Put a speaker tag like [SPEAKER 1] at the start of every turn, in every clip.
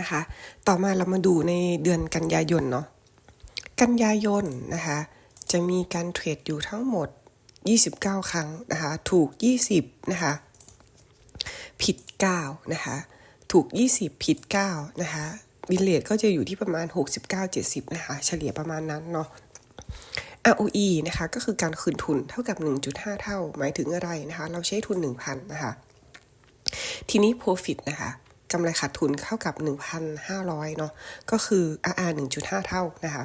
[SPEAKER 1] นะคะ ต่อมาเรามาดูในเดือนกันยายนเนาะ กันยายนนะคะ จะมีการเทรดอยู่ทั้งหมด 29 ครั้งนะคะ ถูก 20 นะคะ ผิด 9 นะคะ ถูก 20 ผิด 9 นะคะบิลเลตก็จะอยู่ที่ประมาณ 69-70 นะคะ เฉลี่ยประมาณนั้นเนาะ ROE นะคะก็คือการคืนทุนเท่ากับ 1.5 เท่า หมายถึงอะไรนะคะ เราใช้ทุน 1,000 นะคะ ทีนี้ profit นะคะ กำไรขาดทุนเท่ากับ 1,500 เนาะก็คือ RR 1.5 เท่านะคะ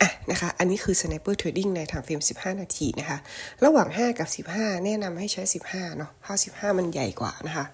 [SPEAKER 1] อะนะคะ อันนี้คือ Sniper Trading ในทางเฟรม 15 นาทีนะคะ ระหว่าง 5 กับ 15 แนะนำให้ใช้ 15 เนาะเพราะ15 มันใหญ่กว่านะคะ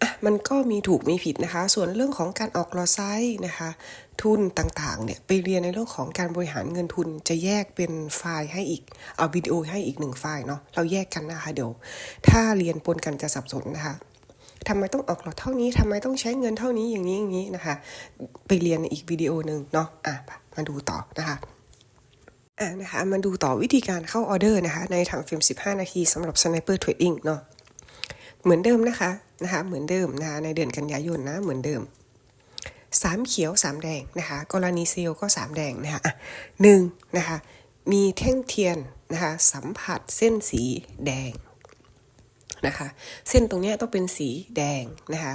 [SPEAKER 1] อะมันก็มีถูกมีผิดนะคะ ส่วนเรื่องของการออกลอไซส์นะคะ ทุนต่างๆ เนี่ย ไปเรียนในเรื่องของการบริหารเงินทุนจะแยกเป็นไฟล์ให้อีก เอาวิดีโอให้อีกหนึ่งไฟล์เนาะ เราแยกกันนะคะ เดี๋ยว ถ้าเรียนปนกันจะสับสนนะคะ ทำไมต้องออกหลอดเท่านี้ทำไมต้องใช้เงินเท่านี้อย่างนี้อย่างนี้นะคะ ไปเรียนในอีกวิดีโอหนึ่งเนาะอะมาดูต่อนะคะอะนะคะมาดูต่อวิธีการเข้าออเดอร์นะคะ ในถังฟิล์ม 15 นาทีสำหรับ Sniper Trading เนาะเหมือนเดิมนะคะนะคะ เหมือนเดิมนะคะในเดือนกันยายนนะเหมือนเดิมสามเขียวสามแดงนะคะ กรณีเซลก็สามแดงนะคะหนึ่งนะคะ มีแท่งเทียนนะคะ สัมผัสเส้นสีแดง นะคะ เส้นตรงนี้ต้องเป็นสีแดงนะคะ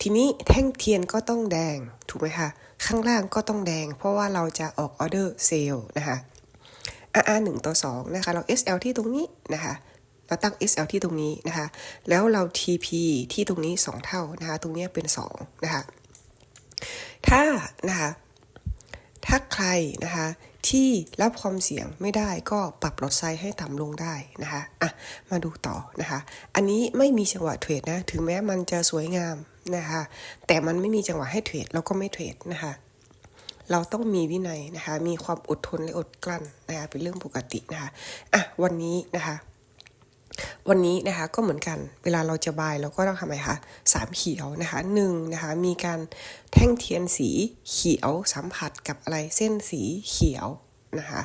[SPEAKER 1] ทีนี้แท่งเทียนก็ต้องแดงถูกไหมคะข้างล่างก็ต้องแดง เพราะว่าเราจะออกออเดอร์เซลล์นะคะ RR 1ต่อ2นะคะเรา SL ที่ตรงนี้นะคะเราตั้ง SL ที่ตรงนี้นะคะ แล้วเรา TP ที่ตรงนี้ 2 เท่านะคะ ตรงนี้เป็น 2 นะคะ ถ้านะคะ ถ้าใครนะคะ ที่รับความเสี่ยงไม่ได้ก็ปรับลดไซส์ให้ต่ำลงได้นะคะอะมาดูต่อนะคะ อันนี้ไม่มีจังหวะเทรดนะถึงแม้มันจะสวยงามนะคะแต่มันไม่มีจังหวะให้เทรดเราก็ไม่เทรดนะคะเราต้องมีวินัยนะคะ มีความอดทนและอดกลั้นนะคะเป็นเรื่องปกตินะคะอะวันนี้นะคะ วันนี้นะคะก็เหมือนกันเวลาเราจะบายเราก็ต้องทำอะไมคะสามเขียวนะคะหนึ่งนะคะมีการแท่งเทียนสีเขียวสัมผัสกับอะไรเส้นสีเขียวนะคะ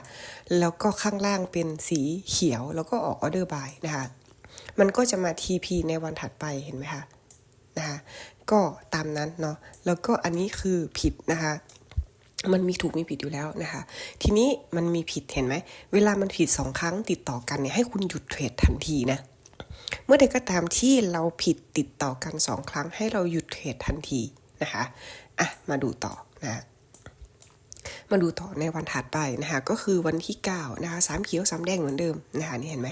[SPEAKER 1] แล้วก็ข้างล่างเป็นสีเขียวแล้วก็ออกออเดอร์บายนะคะมันก็จะมา TP ในวันถัดไปเห็นไหมคะนะคะก็ตามนั้นเนาะแล้วก็อันนี้คือผิดนะคะ มันมีถูกมีผิดอยู่แล้วนะคะ ทีนี้มันมีผิดเห็นไหม เวลามันผิดสองครั้งติดต่อกันเนี่ยให้คุณหยุดเทรดทันทีนะ เมื่อใดก็ตามที่เราผิดติดต่อกันสองครั้ง ให้เราหยุดเทรดทันทีนะคะ อะ มาดูต่อนะ มาดูต่อในวันถัดไปนะคะ ก็คือวันที่9นะคะสามเขียวสามแดงเหมือนเดิมนะคะนี่เห็นไหม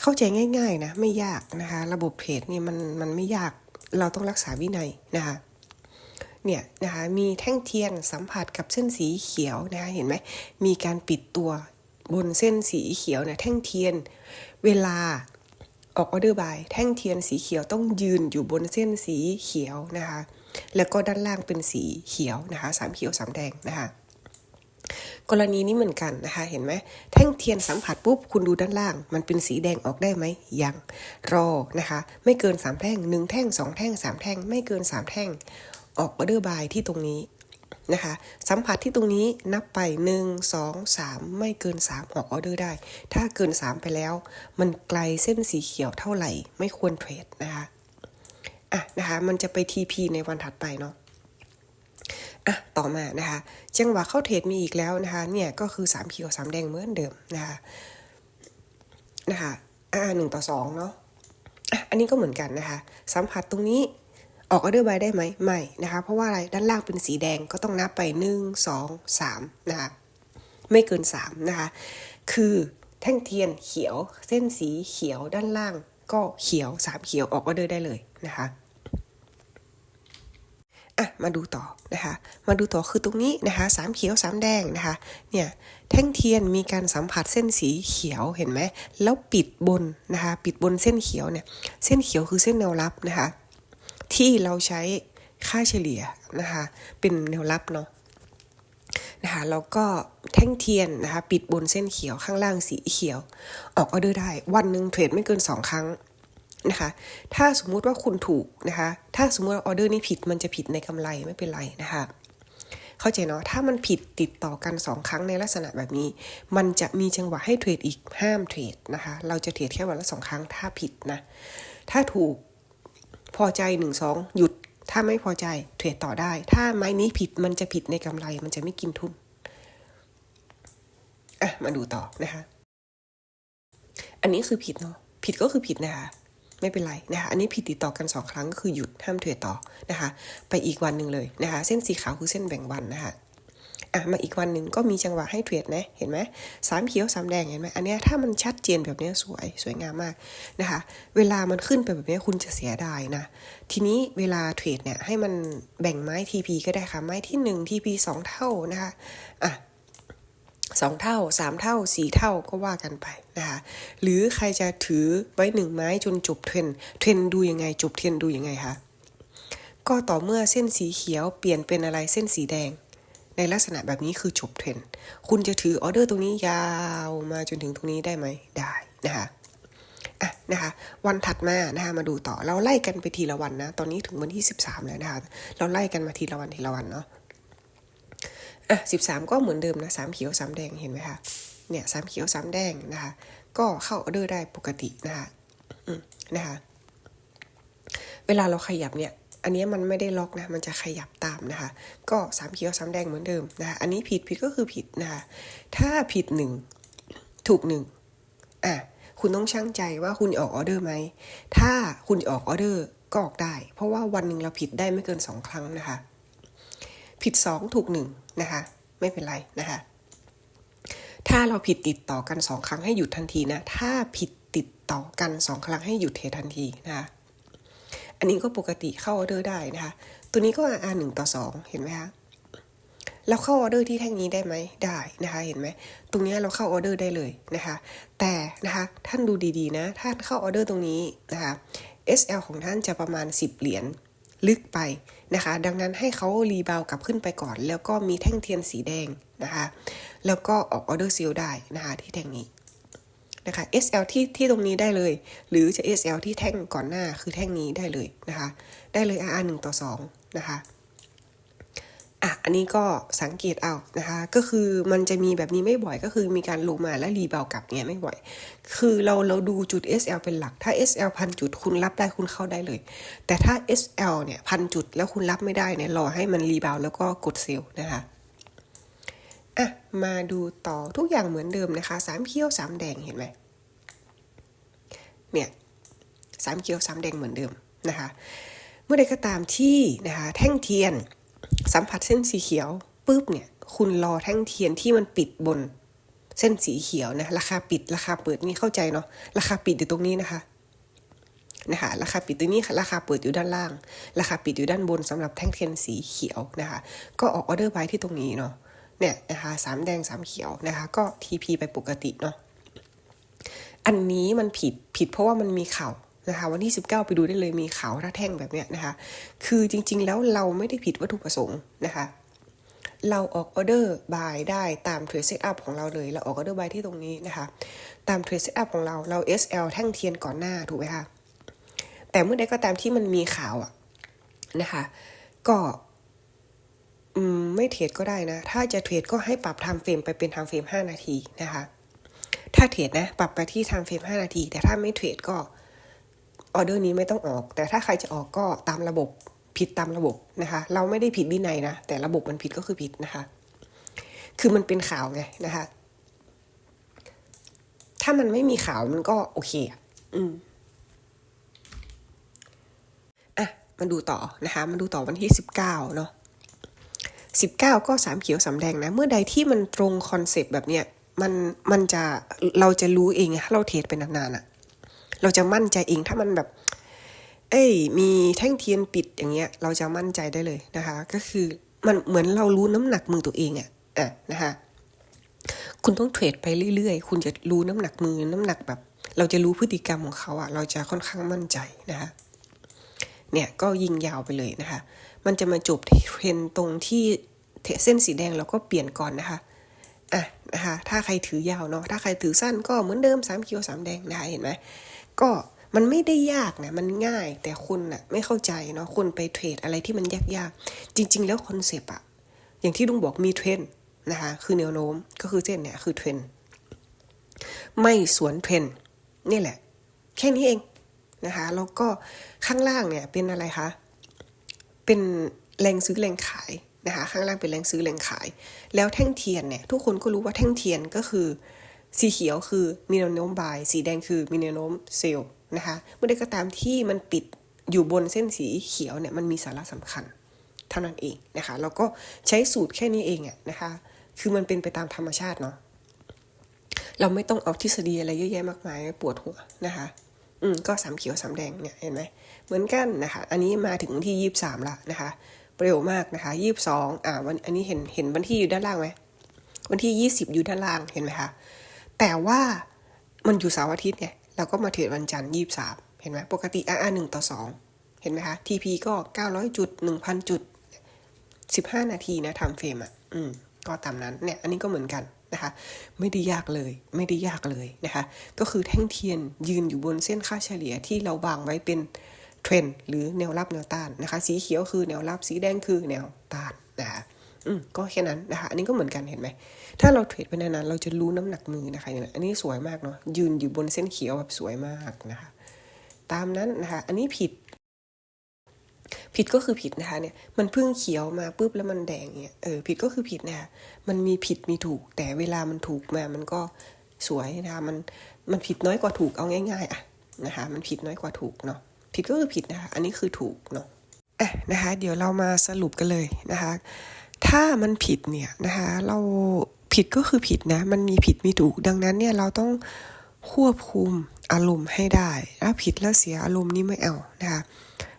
[SPEAKER 1] เข้าใจง่าย ๆนะ ไม่ยากนะคะ ระบบเทรดนี่มันมันไม่ยาก เราต้องรักษาวินัยนะคะ เนี่ยนะคะมีแท่งเทียนสัมผัสกับเส้นสีเขียวนะคะเห็นไหมมีการปิดตัวบนเส้นสีเขียวเนี่ยแท่งเทียน เวลาออกออเดอร์บายแท่งเทียนสีเขียวต้องยืนอยู่บนเส้นสีเขียวนะคะแล้วก็ด้านล่างเป็นสีเขียวนะคะสามเขียวสามแดงนะคะกรณีนี้เหมือนกันนะคะเห็นไหมแท่งเทียนสัมผัสปุ๊บคุณดูด้านล่าง มันเป็นสีแดงออกได้ไหมยังรอนะคะ ไม่เกินสามแท่งหนึ่งแท่งสองแท่งสามแท่งไม่เกินสามแท่ง ออกออเดอร์บายที่ตรงนี้นะคะสัมผัสที่ตรงนี้นับไป 1 2 3 ไม่เกิน 3 ออกออเดอร์ได้ ถ้าเกิน 3 ไปแล้ว มันไกลเส้นสีเขียวเท่าไหร่ ไม่ควรเทรดนะคะอะนะคะมันจะไป TP ในวันถัดไปเนาะอะต่อมานะคะจังหวะเข้าเทรดมีอีกแล้วนะคะเนี่ยก็คือ3เขียว3แดงเหมือนเดิมนะคะนะคะอ่าหนึ่งต่อสองเนาะอะอันนี้ก็เหมือนกันนะคะ สัมผัสตรงนี้ ออกออเดอร์บายได้ไหมไม่นะคะ เพราะว่าอะไรด้านล่างเป็นสีแดงก็ต้องนับไป 1 2 3 นะคะ ไม่เกิน 3 นะคะ คือแท่งเทียนเขียวเส้นสีเขียวด้านล่างก็เขียว 3 เขียวออกออเดอร์ได้เลยนะคะอะมาดูต่อนะคะ มาดูต่อคือตรงนี้นะคะสามเขียวสามแดงนะคะเนี่ยแท่งเทียนมีการสัมผัสเส้นสีเขียวเห็นไหมแล้วปิดบนนะคะ ปิดบนเส้นเขียวเนี่ยเส้นเขียวคือเส้นแนวรับนะคะ ที่เราใช้ค่าเฉลี่ยนะคะเป็นแนวรับเนาะนะคะแล้วก็แท่งเทียนนะคะปิดบนเส้นเขียวข้างล่างสีเขียว ออกออเดอร์ได้ วันหนึ่งเทรดไม่เกิน 2 ครั้งนะคะถ้าสมมุติว่าคุณถูกนะคะถ้าสมมติว่าออเดอร์นี้ผิดมันจะผิดในกำไรไม่เป็นไรนะคะเข้าใจเนาะถ้ามันผิดติดต่อกัน 2 ครั้งในลักษณะแบบนี้ มันจะมีจังหวะให้เทรดอีกห้ามเทรดนะคะเราจะเทรดแค่วันละสองครั้งถ้าผิดนะถ้าถูก พอใจหนึ่งสองหยุด ถ้าไม่พอใจเทรดต่อได้ ถ้าไม้นี้ผิดมันจะผิดในกำไร มันจะไม่กินทุนอะมาดูต่อนะคะ อันนี้คือผิดเนาะผิดก็คือผิดนะคะไม่เป็นไรนะคะ อันนี้ผิดติดต่อกันสองครั้งก็คือหยุดห้ามเทรดต่อนะคะ ไปอีกวันหนึ่งเลยนะคะ เส้นสีขาวคือเส้นแบ่งวันนะคะ อะมาอีกวันหนึ่งก็มีจังหวะให้เทรดนะเห็นไหมสามเขียวสามแดงเห็นไหมอันเนี้ยถ้ามันชัดเจนแบบนี้สวยสวยงามมากนะคะ เวลามันขึ้นไปแบบนี้คุณจะเสียดายนะ ทีนี้เวลาเทรดเนี่ยให้มันแบ่งไม้ TP ก็ได้ค่ะ ไม้ที่ 1 TP 2 เท่านะคะอะสองเท่าสามเท่าสี่เท่าก็ว่ากันไปนะคะหรือใครจะถือไว้หนึ่งไม้จนจบเทรนเทรนดูยังไงจบเทรนดูยังไงคะก็ต่อเมื่อเส้นสีเขียวเปลี่ยนเป็นอะไรเส้นสีแดง ในลักษณะแบบนี้คือจบเทรนคุณจะถือออเดอร์ตรงนี้ยาวมาจนถึงตรงนี้ได้ไหมได้นะคะอะนะคะ วันถัดมานะคะมาดูต่อเราไล่กันไปทีละวันนะ ตอนนี้ถึงวันที่ 13 แล้วนะคะ เราไล่กันมาทีละวันทีละวันเนาะอะสิบสามก็เหมือนเดิมนะสามเขียวสามแดงเห็นไหมคะเนี่ยสามเขียวสามแดงนะคะ ก็เข้าออเดอร์ได้ปกตินะคะอืมนะคะ เวลาเราขยับเนี่ย อันนี้มันไม่ได้ล็อกนะ มันจะขยับตามนะคะ ก็สามเขียวสามแดงเหมือนเดิมนะคะ อันนี้ผิดผิดก็คือผิดนะคะ ถ้าผิดหนึ่งถูกหนึ่งอะคุณต้องช่างใจว่าคุณออกออเดอร์ไหม ถ้าคุณออกออเดอร์ก็ออกได้ เพราะว่าวันหนึ่งเราผิดได้ไม่เกินสองครั้งนะคะ ผิด2ถูก1นะคะ ไม่เป็นไรนะคะ ถ้าเราผิดติดต่อกัน2ครั้งให้หยุดทันทีนะ ถ้าผิดติดต่อกัน2ครั้งให้หยุดเททันทีนะคะ อันนี้ก็ปกติเข้าออเดอร์ได้นะคะ ตัวนี้ก็ R 1ต่อ 2 เห็นไหมคะเราเข้าออเดอร์ที่แท่งนี้ได้ไหมได้นะคะ เห็นไหมตรงนี้เราเข้าออเดอร์ได้เลยนะคะ แต่นะคะท่านดูดีๆนะท่านเข้าออเดอร์ตรงนี้นะคะ SL ของท่านจะประมาณ 10 เหรียญลึกไปนะคะ ดังนั้นให้เขารีบาวกลับขึ้นไปก่อน แล้วก็มีแท่งเทียนสีแดงนะคะ แล้วก็ออกออเดอร์ซีลได้นะคะที่แท่งนี้ นะคะ SL ที่ที่ตรงนี้ได้เลย หรือจะ SL ที่แท่งก่อนหน้าคือแท่งนี้ได้เลยนะคะ ได้เลย RR 1ต่อ2นะคะอะอันนี้ก็สังเกตเอานะคะ ก็คือมันจะมีแบบนี้ไม่บ่อยก็คือมีการลงมาและรีบาวกลับเนี่ยไม่บ่อย คือเราเราดูจุด SL เป็นหลัก ถ้า SL พันจุดคุณรับได้คุณเข้าได้เลย แต่ถ้า SL เนี่ยพันจุดแล้วคุณรับไม่ได้เนี่ยรอให้มันรีบาวแล้วก็กดเซลล์นะคะ อะมาดูต่อทุกอย่างเหมือนเดิมนะคะสามเขียวสามแดงเห็นไหมเนี่ยสามเขียวสามแดงเหมือนเดิมนะคะ เมื่อใดก็ตามที่นะคะแท่งเทียนสัมผัสเส้นสีเขียวปุ๊บเนี่ยคุณรอแท่งเทียนที่มันปิดบนเส้นสีเขียวนะราคาปิดราคาเปิดนี่เข้าใจเนาะราคาปิดอยู่ตรงนี้นะคะนะคะราคาปิดตรงนี้ราคาเปิดอยู่ด้านล่าง ราคาปิดอยู่ด้านบนสำหรับแท่งเทียนสีเขียวนะคะ ก็ออกออเดอร์ไวที่ตรงนี้เนาะ เนี่ยนะคะสามแดงสามเขียวนะคะก็ TP ไปปกติเนาะอันนี้มันผิดผิดเพราะว่ามันมีข่าวนะคะวันที่ 19 ไปดูได้เลยมีข่าวถ้าแท่งแบบเนี้ยนะคะคือจริง ๆ แล้วเราไม่ได้ผิดวัตถุประสงค์นะคะเราออกออเดอร์บายได้ตามเทรดเซตอัพของเราเลย เราออกออเดอร์บายที่ตรงนี้นะคะ ตามเทรดเซตอัพของเรา เรา SL แท่งเทียนก่อนหน้าถูกไหมคะ แต่เมื่อใดก็ตามที่มันมีข่าวอะนะคะ ก็ อืมไม่เทรดก็ได้นะ ถ้าจะเทรดก็ให้ปรับไทม์เฟรมไปเป็นไทม์เฟรม5นาทีนะคะ ถ้าเทรดนะ ปรับไปที่ไทม์เฟรม5นาที แต่ถ้าไม่เทรดก็ออเดอร์นี้ไม่ต้องออก แต่ถ้าใครจะออกก็ตามระบบผิดตามระบบนะคะ เราไม่ได้ผิดวินัยนะ แต่ระบบมันผิดก็คือผิดนะคะ คือมันเป็นข่าวไงนะคะ ถ้ามันไม่มีข่าวมันก็โอเคอะอืมอะมาดูต่อนะคะมาดูต่อวันที่สิบเก้าเนาะ สิบเก้าก็สามเขียวสามแดงนะ เมื่อใดที่มันตรงคอนเซปต์แบบเนี้ยมันมันจะเราจะรู้เองถ้าเราเทรดไปนานๆอะเราจะมั่นใจเองถ้ามันแบบ เอ้ย มีแท่งเทียนปิดอย่างเงี้ย เราจะมั่นใจได้เลยนะคะ ก็คือมันเหมือนเรารู้น้ำหนักมือตัวเองอะอะนะคะคุณต้องเทรดไปเรื่อยๆ คุณจะรู้น้ำหนักมือน้ำหนักแบบ เราจะรู้พฤติกรรมของเขาอะ เราจะค่อนข้างมั่นใจนะคะเนี่ยก็ยิงยาวไปเลยนะคะ มันจะมาจบเทรนตรงที่เส้นสีแดงเราก็เปลี่ยนก่อนนะคะอะนะคะถ้าใครถือยาวเนาะถ้าใครถือสั้นก็เหมือนเดิมสามเขียวสามแดงนะคะเห็นไหมก็มันไม่ได้ยากนะมันง่ายแต่คุณน่ะไม่เข้าใจเนาะคนไปเทรดอะไรที่มันยากๆ จริง ๆ แล้วคอนเซปต์อะอย่างที่ลุงบอกมีเทรนนะคะคือแนวโน้มก็คือเส้นเนี่ยคือเทรนไม่สวนเทรนนี่แหละ แค่นี้เองนะคะแล้วก็ข้างล่างเนี่ยเป็นอะไรคะ เป็นแรงซื้อแรงขายนะคะข้างล่างเป็นแรงซื้อแรงขาย แล้วแท่งเทียนเนี่ยทุกคนก็รู้ว่าแท่งเทียนก็คือ สีเขียวคือมีแนวโน้มบาย สีแดงคือมีแนวโน้มเซลล์นะคะเมื่อใดก็ตามที่มันปิดอยู่บนเส้นสีเขียวเนี่ยมันมีสาระสำคัญเท่านั้นเองนะคะแล้วก็ใช้สูตรแค่นี้เองอะนะคะคือมันเป็นไปตามธรรมชาติเนาะเราไม่ต้องเอาทฤษฎีอะไรเยอะแยะมากมายปวดหัวนะคะ อืมก็สามเขียวสามแดงเนี่ยเห็นไหมเหมือนกันนะคะ อันนี้มาถึงวันที่ยี่สามละนะคะเร็วมากนะคะยี่สองอ่าวันอันนี้เห็นเห็นวันที่อยู่ด้านล่างไหมวันที่ยี่สิบอยู่ด้านล่างเห็นไหมคะแต่ว่ามันอยู่เสาร์อาทิตย์ไงเราก็มาเทรดวันจันทร์ยี่สามเห็นไหมปกติอ่าหนึ่งต่อสองเห็นไหมคะ TP ก็เก้าร้อยจุดหนึ่งพันจุดสิบห้านาทีนะทำเฟรมอะอืมก็ตามนั้นเนี่ยอันนี้ก็เหมือนกัน นะคะ ไม่ได้ยากเลย ไม่ได้ยากเลยนะคะ ก็คือแท่งเทียนยืนอยู่บนเส้นค่าเฉลี่ยที่เราวางไว้เป็นเทรนหรือแนวรับแนวต้านนะคะ สีเขียวคือแนวรับสีแดงคือแนวต้านนะคะอืมก็แค่นั้นนะคะ อันนี้ก็เหมือนกันเห็นไหม ถ้าเราเทรดไปนานๆเราจะรู้น้ำหนักมือนะคะอันนี้สวยมากเนาะยืนอยู่บนเส้นเขียวแบบสวยมากนะคะ ตามนั้นนะคะ อันนี้ผิด ผิดก็คือผิดนะคะเนี่ยมันเพิ่งเขียวมาปุ๊บแล้วมันแดงเนี่ยเออผิดก็คือผิดนะคะมันมีผิดมีถูก แต่เวลามันถูกมามันก็สวยนะคะมันมันผิดน้อยกว่าถูกเอาง่าย ๆ อะนะคะมันผิดน้อยกว่าถูกเนาะผิดก็คือผิดนะคะอันนี้คือถูกเนาะอะนะคะเดี๋ยวเรามาสรุปกันเลยนะคะถ้ามันผิดเนี่ยนะคะเราผิดก็คือผิดนะ มันมีผิดมีถูก ดังนั้นเนี่ยเราต้องควบคุมอารมณ์ให้ได้ถ้าผิดแล้วเสียอารมณ์นี่ไม่เอานะคะ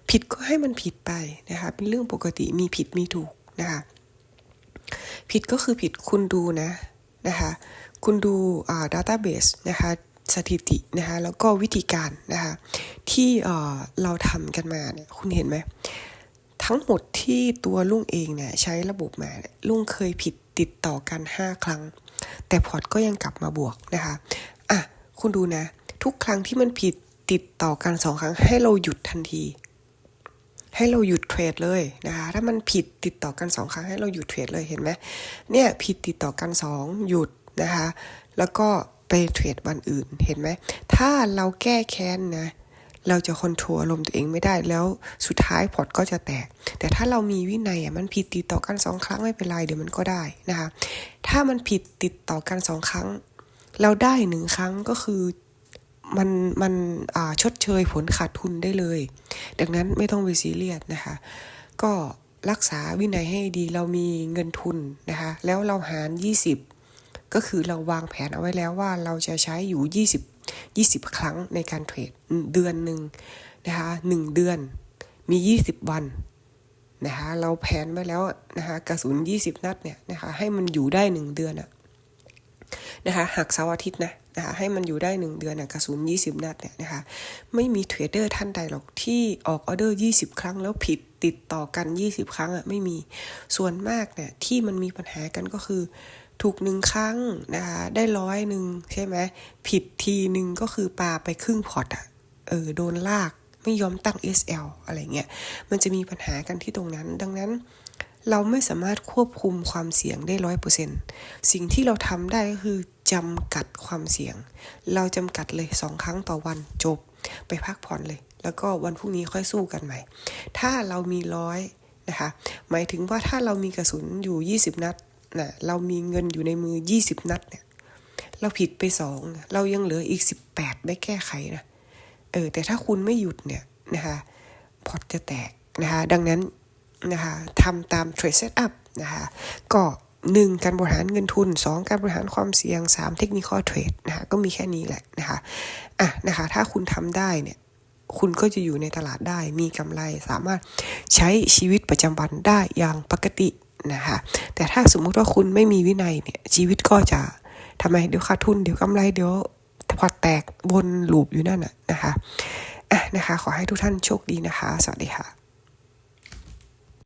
[SPEAKER 1] ผิดก็ให้มันผิดไปนะคะ เป็นเรื่องปกติมีผิดมีถูกนะคะ ผิดก็คือผิดคุณดูนะนะคะคุณดูอ่า database นะคะสถิตินะคะแล้วก็วิธีการนะคะที่เราทำกันมาเนี่ยคุณเห็นไหมทั้งหมดที่ตัวลุงเองเนี่ยใช้ระบบมาเนี่ยลุงเคยผิดติดต่อกัน 5 ครั้ง แต่พอร์ตก็ยังกลับมาบวกนะคะอะคุณดูนะ ทุกครั้งที่มันผิดติดต่อกันสองครั้งให้เราหยุดทันที ให้เราหยุดเทรดเลยนะคะถ้ามันผิดติดต่อกันสองครั้งให้เราหยุดเทรดเลยเห็นไหมเนี่ยผิดติดต่อกันสองหยุดนะคะแล้วก็ไปเทรดวันอื่นเห็นไหมถ้าเราแก้แค้นนะเราจะคอนโทรลอารมณ์ตัวเองไม่ได้แล้วสุดท้ายพอร์ตก็จะแตก แต่ถ้าเรามีวินัยอะมันผิดติดต่อกันสองครั้งไม่เป็นไรเดี๋ยวมันก็ได้นะคะถ้ามันผิดติดต่อกันสองครั้ง เราได้หนึ่งครั้งก็คือ มันมันชดเชยผลขาดทุนได้เลย ดังนั้นไม่ต้องไปซีเรียสนะคะ ก็รักษาวินัยให้ดีเรามีเงินทุนนะคะ แล้วเราหาร 20 ก็คือเราวางแผนเอาไว้แล้วว่าเราจะใช้อยู่ 20 20 ครั้งในการเทรดเดือนหนึ่งนะคะหนึ่งเดือนมี 20 วันนะคะเราแผนไว้แล้วนะคะกระสุน 20 นัดเนี่ยนะคะให้มันอยู่ได้ 1 เดือนอะนะคะหักเสาร์อาทิตย์นะ นะคะให้มันอยู่ได้ 1 เดือนนะกระสุน20 นัดเนี่ยนะคะไม่มีเทรดเดอร์ท่านใดหรอกที่ออกออเดอร์ 20 ครั้งแล้วผิดติดต่อกัน 20 ครั้งอะไม่มีส่วนมากเนี่ยที่มันมีปัญหากันก็คือถูกหนึ่งครั้งนะคะได้ร้อยหนึ่งใช่ไหมผิดทีหนึ่งก็คือปาไปครึ่งพอร์ตอะเออโดนลากไม่ยอมตั้ง SL อะไรเงี้ยมันจะมีปัญหากันที่ตรงนั้น ดังนั้น เราไม่สามารถควบคุมความเสี่ยงได้ร้อยเปอร์เซ็นสิ่งที่เราทำได้ก็คือจำกัดความเสี่ยง เราจำกัดเลยสองครั้งต่อวันจบ ไปพักผ่อนเลย แล้วก็วันพรุ่งนี้ค่อยสู้กันใหม่ ถ้าเรามีร้อยนะคะหมายถึงว่าถ้าเรามีกระสุนอยู่ 20 นัดนะเรามีเงินอยู่ในมือ 20 นัดเนี่ยเราผิดไปสองเรายังเหลืออีก 18 ได้แก้ไขนะเออแต่ถ้าคุณไม่หยุดเนี่ยนะคะพอตจะแตกนะคะดังนั้น นะคะทำตามเทรดเซตอัพนะคะก็หนึ่งการบริหารเงินทุน 2 การบริหารความเสี่ยง 3 เทคนิคอเทรดนะคะก็มีแค่นี้แหละนะคะอะนะคะถ้าคุณทำได้เนี่ยคุณก็จะอยู่ในตลาดได้มีกำไรสามารถใช้ชีวิตประจำวันได้อย่างปกตินะคะแต่ถ้าสมมุติว่าคุณไม่มีวินัยเนี่ยชีวิตก็จะทำไมเดี๋ยวขาดทุนเดี๋ยวกำไรเดี๋ยวพอแตกบนลูปอยู่นั่นน่ะนะคะอะนะคะขอให้ทุกท่านโชคดีนะคะ สวัสดีค่ะ